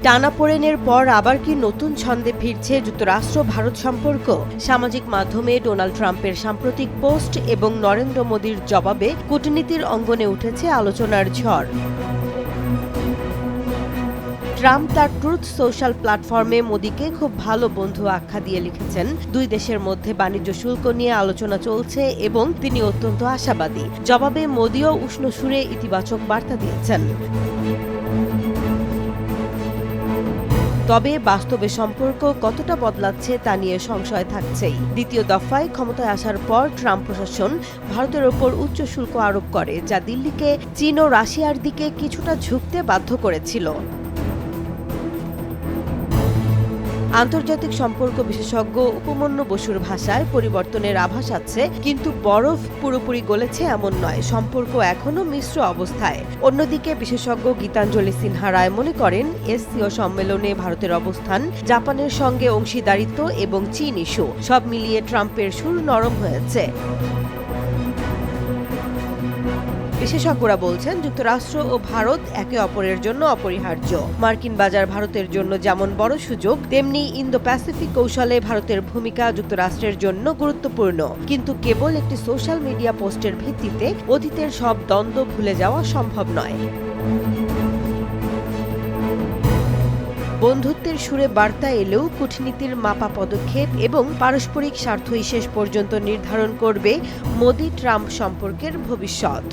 টানাপোড়েনের পর আবার কি নতুন ছন্দে ফিরছে যুক্তরাষ্ট্র ভারত সম্পর্ক? সামাজিক মাধ্যমে ডোনাল্ড ট্রাম্পের সাম্প্রতিক পোস্ট এবং নরেন্দ্র মোদীর জবাবে কূটনীতির অঙ্গনে উঠেছে আলোচনার ঝড়। ট্রাম্প তার ট্রুথ সোশ্যাল প্ল্যাটফর্মে মোদীকে খুব ভালো বন্ধু আখ্যা দিয়ে লিখেছেন। দুই দেশের মধ্যে বাণিজ্য শুল্ক নিয়ে আলোচনা চলছে এবং তিনি অত্যন্ত আশাবাদী। জবাবে মোদীও উষ্ণ সুরে ইতিবাচক বার্তা দিয়েছেন। তবে বাস্তবে সম্পর্ক কতটা বদলাচ্ছে তা নিয়ে সংশয় থাকছেই। দ্বিতীয় দফায় ক্ষমতায় আসার পর ট্রাম্প প্রশাসন ভারতের ওপর উচ্চ শুল্ক আরোপ করে, যা দিল্লিকে, চীন ও রাশিয়ার দিকে কিছুটা ঝুঁকতে বাধ্য করেছিল। আন্তর্জাতিক সম্পর্ক বিশেষজ্ঞ উপমন্য বসুর ভাষায় পরিবর্তনের আভাস আছে, কিন্তু বরফ পুরোপুরি গলেছে এমন নয়, সম্পর্ক এখনও মিশ্র অবস্থায়। অন্যদিকে বিশেষজ্ঞ গীতাঞ্জলি সিনহা রায় মনে করেন, এসসিও সম্মেলনে ভারতের অবস্থান, জাপানের সঙ্গে অংশীদারিত্ব এবং চীন ইস্যু, সব মিলিয়ে ট্রাম্পের সুর নরম হয়েছে। বিশেষজ্ঞরা বলছেন, যুক্তরাষ্ট্র ও ভারত একে অপরের জন্য অপরিহার্য। মার্কিন বাজার ভারতের জন্য যেমন বড় সুযোগ, তেমনি ইন্দো প্যাসিফিক কৌশলে ভারতের ভূমিকা যুক্তরাষ্ট্রের জন্য গুরুত্বপূর্ণ। কিন্তু কেবল একটি সোশ্যাল মিডিয়া পোস্টের ভিত্তিতে অতীতের সব দ্বন্দ্ব ভুলে যাওয়া সম্ভব নয়। বন্ধুত্বের সুরে বার্তা এলেও কূটনীতির মাপা পদক্ষেপ এবং পারস্পরিক স্বার্থই শেষ পর্যন্ত নির্ধারণ করবে মোদি ট্রাম্প সম্পর্কের ভবিষ্যৎ।